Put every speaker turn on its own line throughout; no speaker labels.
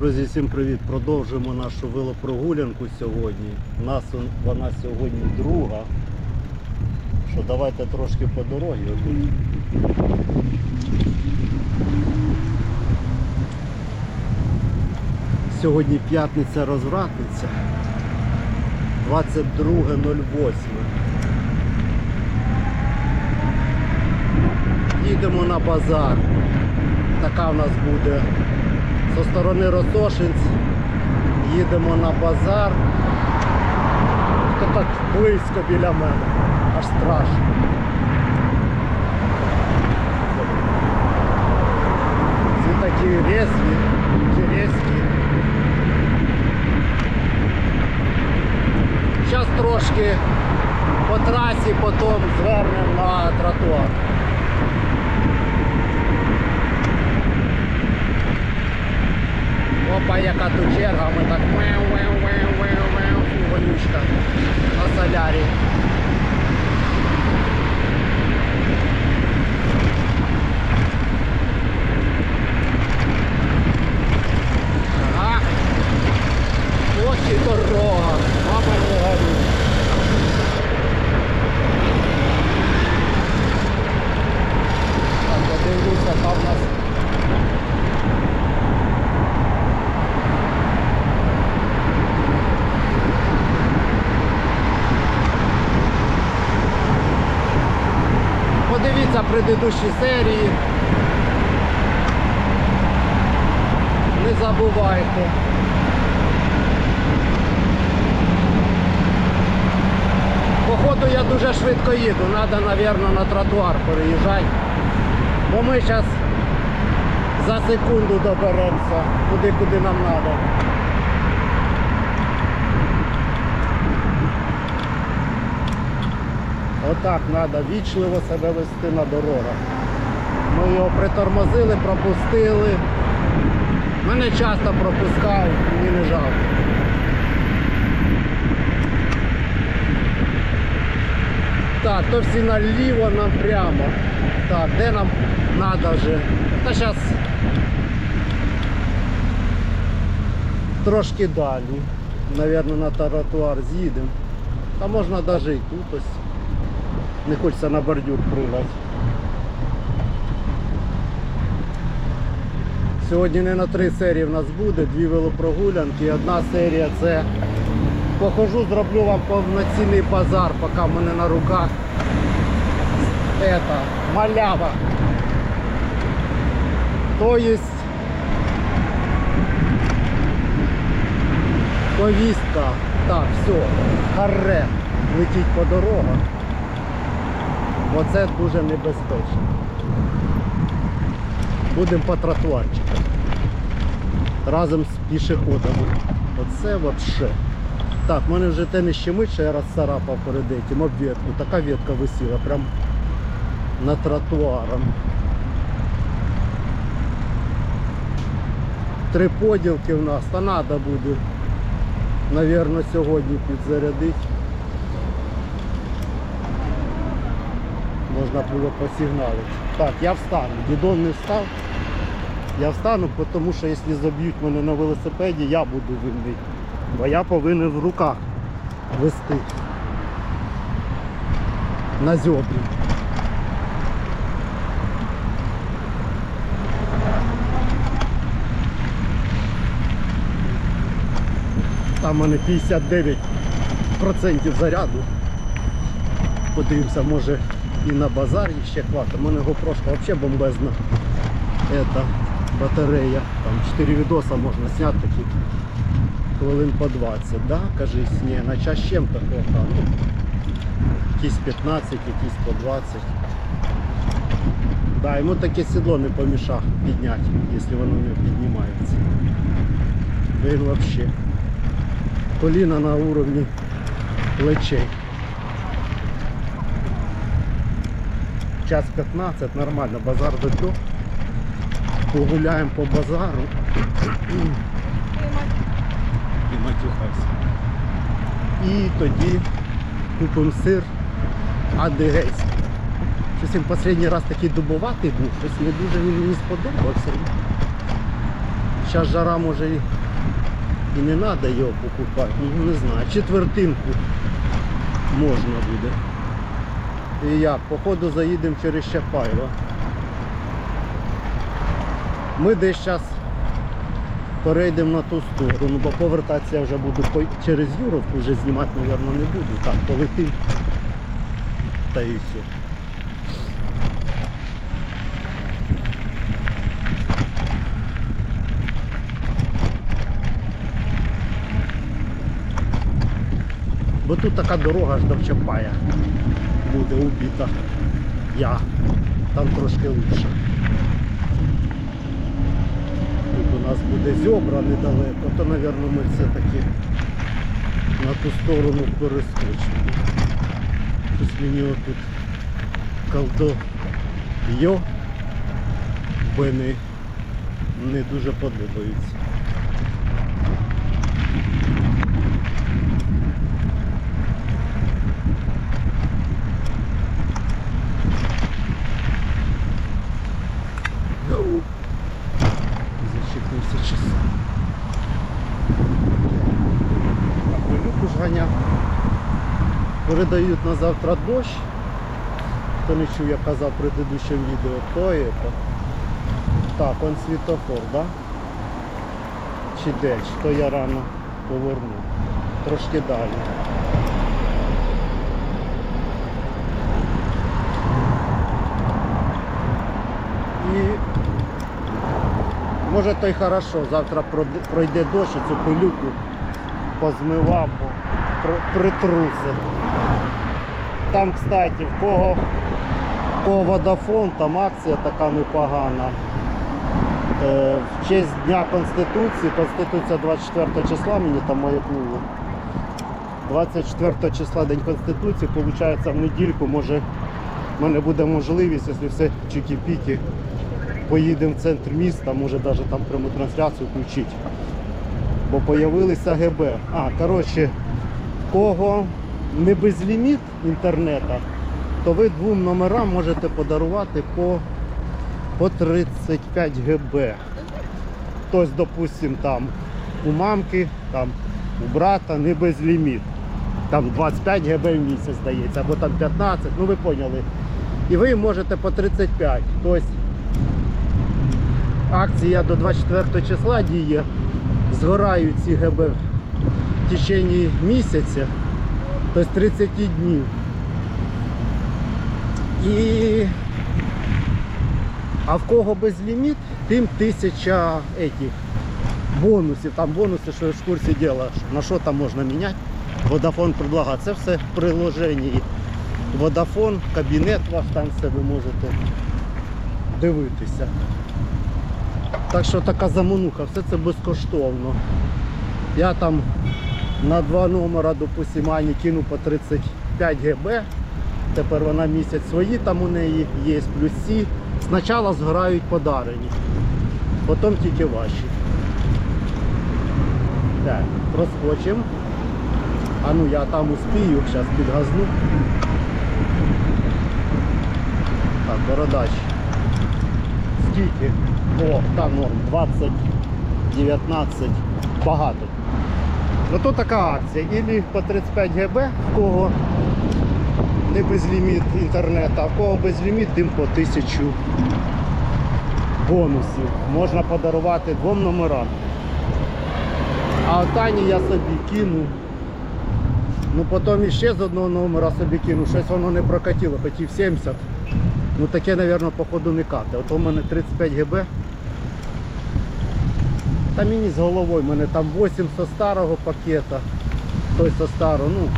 Друзі, всім привіт! Продовжуємо нашу велопрогулянку сьогодні. У нас вона сьогодні друга. Що давайте трошки по дорозі. Сьогодні п'ятниця розвратниця. 22.08. Їдемо на базар. Така в нас буде зі сторони Росошинць. Їдемо на базар. Це так близько біля мене. Аж страшно. Всі такі різкі, різкі. Зараз трошки по трасі, потім звернемо на тротуар. Опа, яка тут черга, ми так веу, веу, веу, веу, Фу, вонючка на солярі. Ага. Ось і дорога. Мама не горить. Так, подивлюся, там у нас Подивіться предыдущі серії. Не забувайте. Походу я дуже швидко їду, треба, мабуть, на тротуар переїжджати. Бо ми зараз за секунду доберемося туди, куди нам треба. Отак треба вічливо себе вести на дорогах. Ми його притормозили, пропустили. Мене часто пропускають, мені не жалко. Так, то всі наліво, нам прямо. Так, де нам треба вже? Та зараз трошки далі. Навірно, на тротуар з'їдемо. Та можна навіть і тут ось. Не хочеться на бордюр пригати. Сьогодні не на три серії в нас буде, дві велопрогулянки. Одна серія це похожу, зроблю вам повноцінний базар, поки в мене на руках это, малява. То есть повістка. Так, все, каре летіть по дорогах. Бо це дуже небезпечно. Будемо по тротуарчикам. Разом з пішоходами. Оце взагалі. Так, в мене вже те не щемить, що я розцарапав перед этим об ветку. Така ветка висіла прям над тротуаром. Три поділки в нас, та треба буде, навірно, сьогодні підзарядити. Можна було посигналити. Так, я встану. Бідон не встав. Я встану, тому що якщо заб'ють мене на велосипеді, я буду винний. Бо я повинен в руках вести. На зьобрі. Там у мене 59% заряду. Подивимося, може і на базарі ще хватить. У мене GoPro взагалі бомбезна Ета, батарея. Там 4 відоса можна зняти такі хвилин по 20. Да? Кажись, ні, на час чим такого. Ну, якісь 15, якісь по 20. Да, йому таке сідло не помішав підняти, якщо воно не піднімається. Він взагалі. Коліна на уровні плечей. Час 15, нормально, базар до трьох. Погуляємо по базару. І матюхався. І тоді купимо сир адигейський. Щось він останній раз такий дубоватий був, щось не дуже він мені сподобався. Зараз жара може і, і не треба його покупати, ну не знаю. Четвертинку можна буде. І як? Походу заїдемо через Чапаєва. Ми десь зараз перейдемо на ту сторону, бо повертатися я вже буду через Юровку, вже знімати, мабуть, не буду. Так, полетим. Та і все. Бо тут така дорога аж до Чапая буде убита. Я. Там трошки лучше. Тут у нас буде зьобра недалеко, то, мабуть, ми все-таки на ту сторону перескочимо. Щось мені отут колдо йо бини не дуже подобаються. Йоу. Зачепився час. А пилюку ж ганяв. Передають на завтра дощ. Хто не чув, я казав в предыдущем відео, то є. Так, он світофор, да? Чи де? Чи то я рано поверну. Трошки далі. І може то й хорошо, завтра пройде- дощ, цю пилюку позмивав, бо при- Там, кстати, в кого, кого водафон, там акція така непогана. Е, в честь Дня Конституції, Конституція 24 числа мені там маякнуло. 24 числа День Конституції, виходить в недільку, може в мене буде можливість, якщо все чики-піки, поїдемо в центр міста, може навіть там пряму трансляцію включити. Бо появилися ГБ. А, коротше, кого не безліміт інтернету, то ви двом номерам можете подарувати по, по 35 ГБ. Тобто, допустим, там у мамки, там у брата не безліміт. Там 25 ГБ в місяць здається, або там 15, ну ви поняли. І ви можете по 35. Тобто акція до 24 числа діє, згорають ці ГБ в течение місяця, тобто 30 днів. І а в кого безліміт, тим тисяча этих бонусів. Там бонуси, що в курсі діла, на що там можна міняти. Vodafone предлагає. Це все в приложенні. Vodafone, кабінет ваш там все ви можете дивитися. Так що така замануха, все це безкоштовно. Я там на два номера, допустим, Ані кину по 35 ГБ. Тепер вона місяць свої там у неї є плюсі. Спочатку згорають подарені, потім тільки ваші. Так, проскочимо. А ну я там успію, зараз підгазну. Так, бородач. Скільки? О, там норм, 20, 19, багато. Ну то така акція. Ілі по 35 ГБ, в кого не безліміт інтернету, а в кого безліміт, тим по 1000 бонусів. Можна подарувати двом номерам. А Тані я собі кину. Ну потім іще з одного номера собі кину. Щось воно не прокатило, хотів 70. Ну таке, мабуть, походу не кате. От у мене 35 ГБ. Та мені з головою, мене там 8 со старого пакета. Той со старого, ну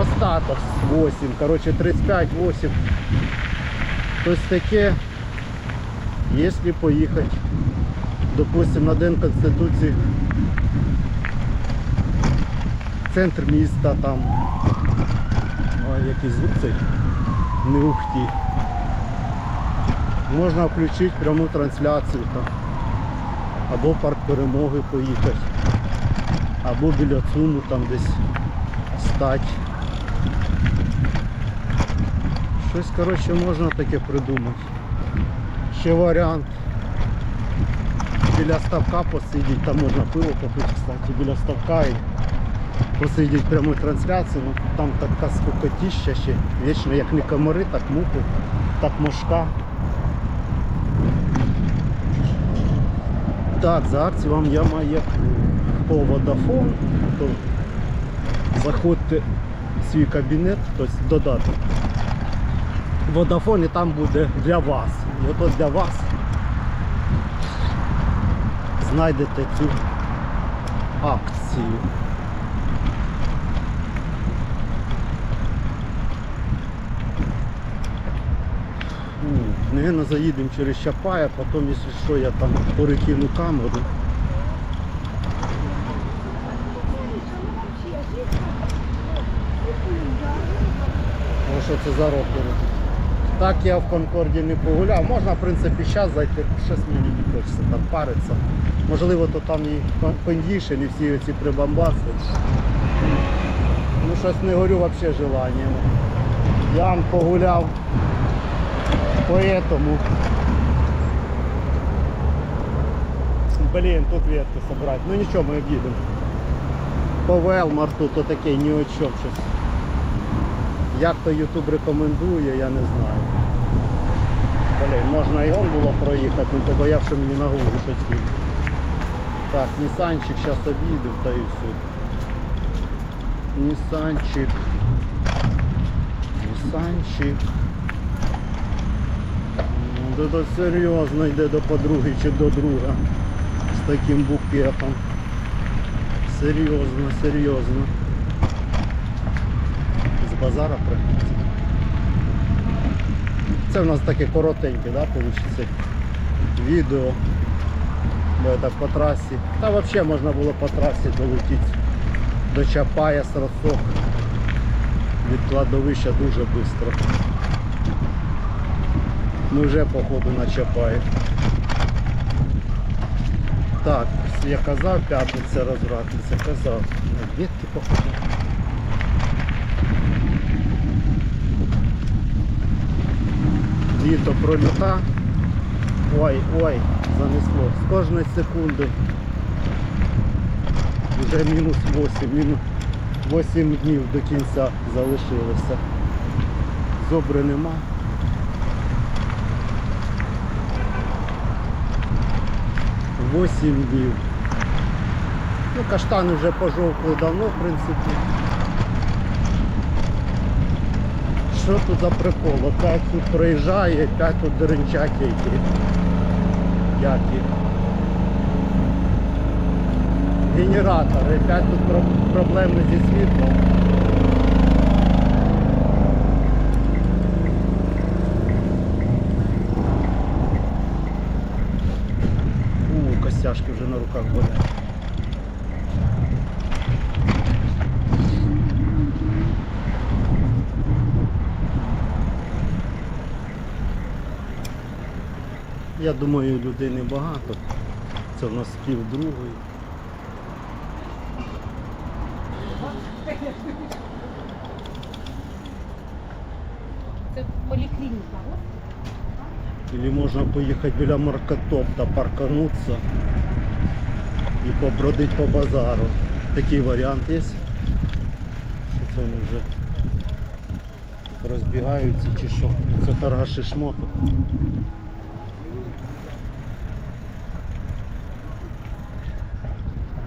остаток 8. Коротше 35, 8. Тобто таке, якщо поїхати, допустим, на День Конституції центр міста там. Ой, який звук цей. Не ухті. Можна включити пряму трансляцію там. Або в парк перемоги поїхати. Або біля ЦУМу там десь стати. Щось, коротше, можна таке придумати. Ще варіант. біля ставка посидіть, там можна пиво попити, кстати, біля ставка і посидіть пряму трансляцію. Ну, там така скукотіща ще, вічно, як не комари, так мухи, так мошка. Так, за акцію вам я маю по Vodafone, то заходьте в свій кабінет, тобто додаток. Vodafone і там буде для вас. І ото для вас знайдете цю акцію. Наверное, заїдемо через Чапая, потім, якщо що, я там перекину камеру. Ну що це за рокери? Так я в Конкорді не погуляв. Можна, в принципі, зараз зайти, щось мені не хочеться там париться. Можливо, то там і кондішн, і всі ці прибамбаси. Ну щось не горю взагалі желанням. Я погуляв поэтому. Блін, тут ветки собрать. Ну нічого, ми об'їдемо. По Велмарту то таке ні о чому щось. Як то Ютуб рекомендує, я не знаю. Блін, можна і он було проїхати, ну то що мені на голову щось. Так, Нісанчик, зараз об'їдемо та і все. Нісанчик. Нісанчик. Ну, то серйозно йде до подруги чи до друга з таким букетом. Серйозно, серйозно. З базара приходить. Це в нас таке коротеньке, да, вийде відео. Бо я так по трасі. Та взагалі можна було по трасі долетіти до Чапая сросок. Від кладовища дуже швидко. Ми вже походу на Чапаї. Так, я казав, п'ятниця розвратниця, казав. На дітки походу. Літо проліта. Ой, ой, занесло. З кожної секунди. Вже мінус 8, мінус 8 днів до кінця залишилося. Зобри нема. Восім днів. Ну, каштани вже пожовкли давно, в принципі. Що тут за прикол? Опять тут проїжджає, опять тут деренчаки які. Які. Генератори, опять тут проблеми зі світлом. У, костяшки вже на руках болять. Я думаю, людей небагато. Це в нас пів другої.
Це поліклініка.
Или можна поїхати біля маркотопта, паркануться і побродить по базару. Такий варіант є. Що це вони вже розбігаються чи що? Це торгаші шмоту.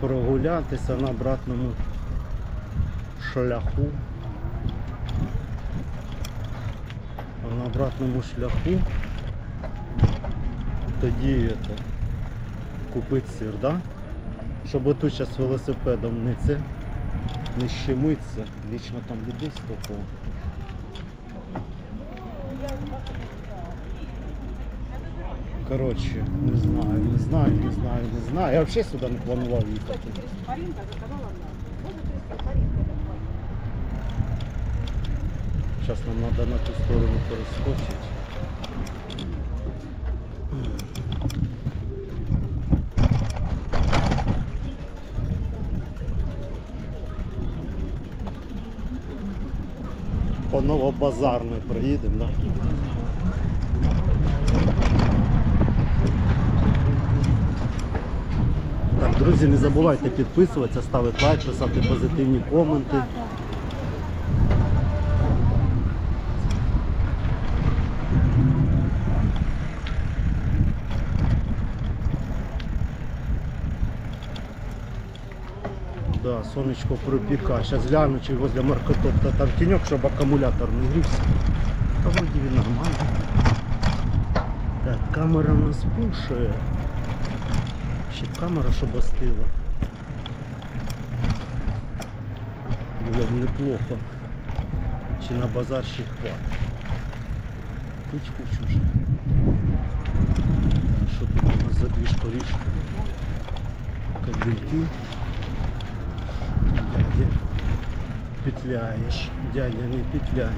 Прогулятися на обратному шляху. А на обратному шляху тоді это, купити сир, да? Щоб отут зараз велосипедом не це, не щемиться. Вічно там людей стопало. Коротше, не знаю, не знаю, не знаю, не знаю. Я взагалі сюди не планував їхати.
Марінка заказала нам. Може 300
Зараз нам треба на ту сторону перескочити. По Новобазарної приїдемо, да? Друзі, не забувайте підписуватися, ставити лайк, писати позитивні коменти. Да, сонечко пропіка. Зараз гляну, чи возле маркотопта там тіньок, щоб акумулятор не грівся. Та вроді він нормальний. Так, камера нас пушує. Ще камера, щоб остила. Було б неплохо. Чи на базар ще хватить. Куч-куч уже. Що тут у нас за дві шторішки? Кабельки. Дядя. Петляєш. Дядя не петляє.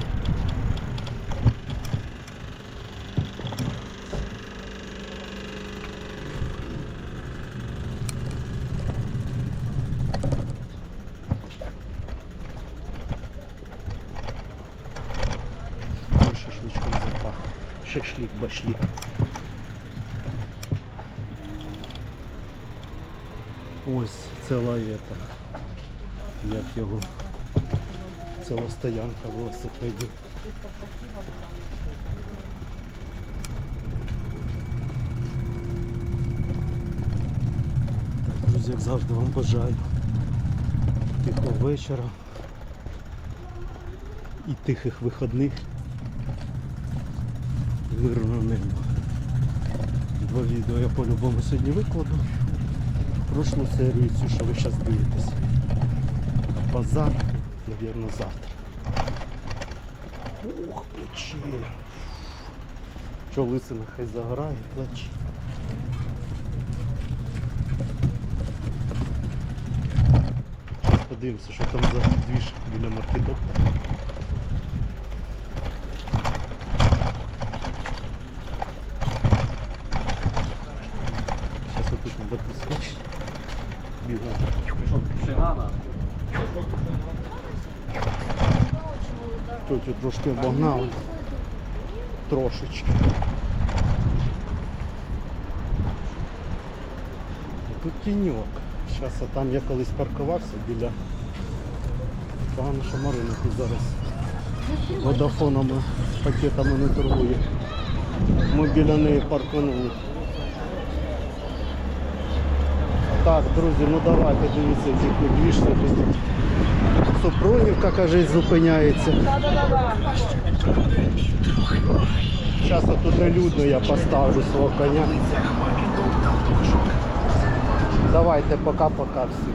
Ой, шашлычком запах. Шашлик башлик. Ось ціла ета. Як його. Ціла стоянка велосипедів. Так, друзі, як завжди вам бажаю тихого вечора і тихих вихідних. Мирного неба. Два відео я по-любому сьогодні викладу. Прошлу серію цю, що ви зараз дивитесь. Базар, мабуть, завтра. Ух, плечі. Що лисина хай загорає, плечі. Подивимося, що там за двіж біля маркетопа. Тут трошки обогнали. Трошечки. Тут тіньок. Зараз там я колись паркувався біля. Погано, що Марина тут зараз водафонами, пакетами не торгує. Ми біля неї парканули. Так, друзі, ну давайте дивіться, які двіжці тут. Супрунівка, кажуть, зупиняється. Зараз тут людно, я поставлю свого коня. Давайте, пока-пока всім.